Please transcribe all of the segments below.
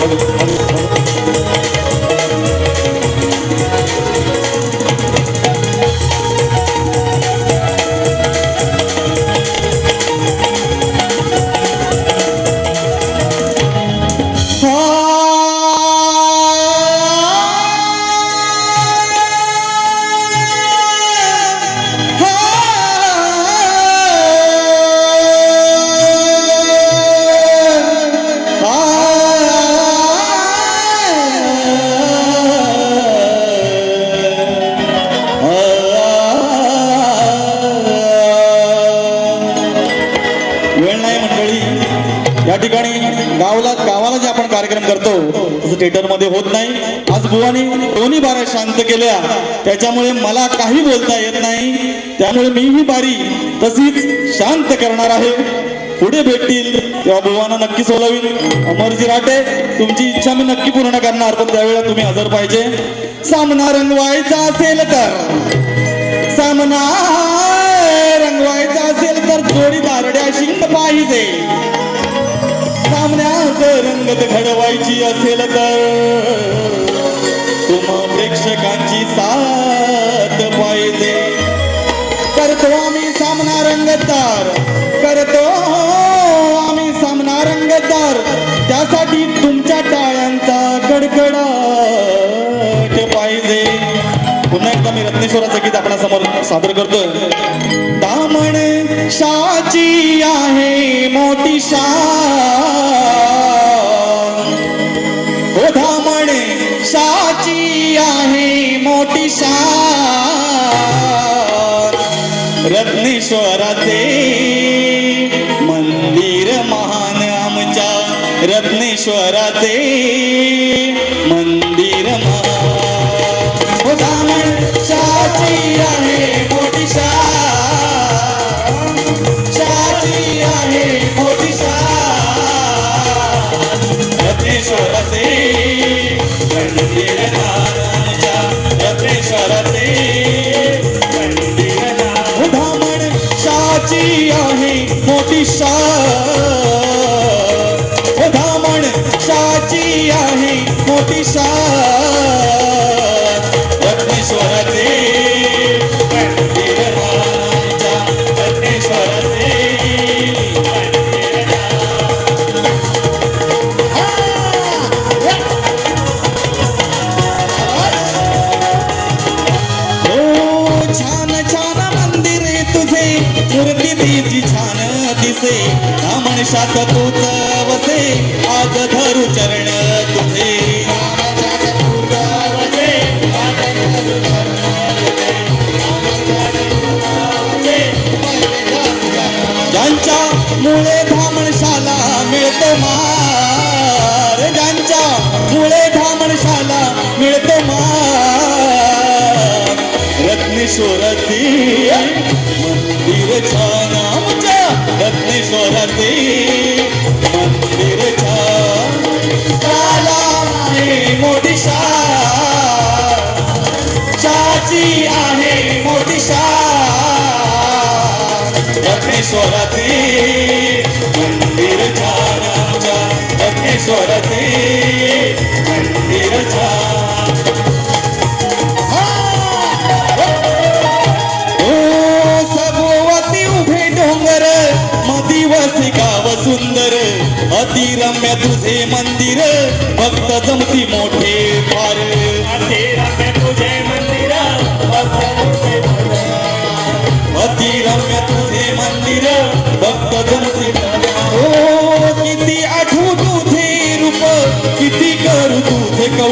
Música या ठिकाणी गावला गावाला जे आपण कार्यक्रम करतो तसं थिएटरमध्ये होत नाही. आज बुवानी दोन्ही बाऱ्या शांत केल्या. त्याच्यामुळे मला काही बोलता येत नाही. त्यामुळे मी ही बारी तशीच शांत करणार आहे. पुढे भेटतील तेव्हा बुवाना नक्की सोलवीन अमरजी राटे तुमची इच्छा मी नक्की पूर्ण करणार पण त्यावेळेला तुम्ही हजर पाहिजे. सामना रंगवायचा असेल तर सामना रंगवायचा असेल तर थोडी दारड्या शिंग पाहिजे. सामन्यात रंगत घडवायची असेल तर तुम्हा प्रेक्षकांची साथ पाहिजे. करतो आम्ही सामना रंगतदार करतो आम्ही सामना रंगतदार. त्यासाठी तुमच्या टाळ्यांचा कडकडाट एकदा मी रत्नेश्वराचं गीत आपल्यासमोर सादर करतोय. दामण शाची आहे मोठी शा. हो धामण शाची आहे मोठी शा. रत्नेश्वराचे मंदिर महान आमच्या रत्नेश्वराचे. așa că tu रत्नेश्वराचे सभोवती उभे डोंगर मदिवसी गाव सुंदर अतिरम्य तुझे मंदिर भक्त जमती मोठे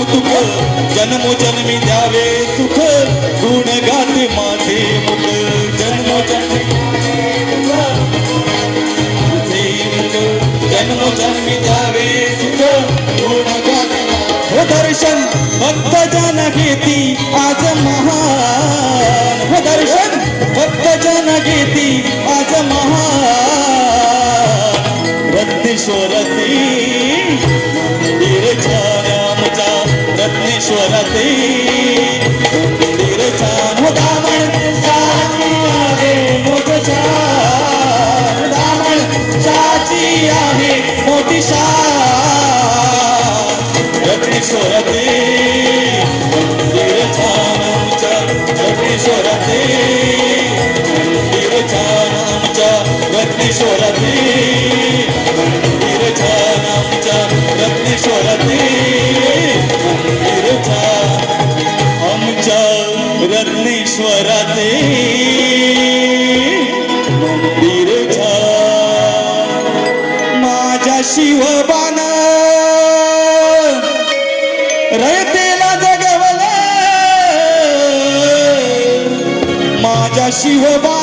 कौतुक जन्मोजन्मी द्यावे सुख गुण गाते माझे मुख जन्मोजन्मी तुझे मुख जन्मोजन्मी द्यावे सुख गुण गाते हो दर्शन भक्त जन घेती आज महा I see went.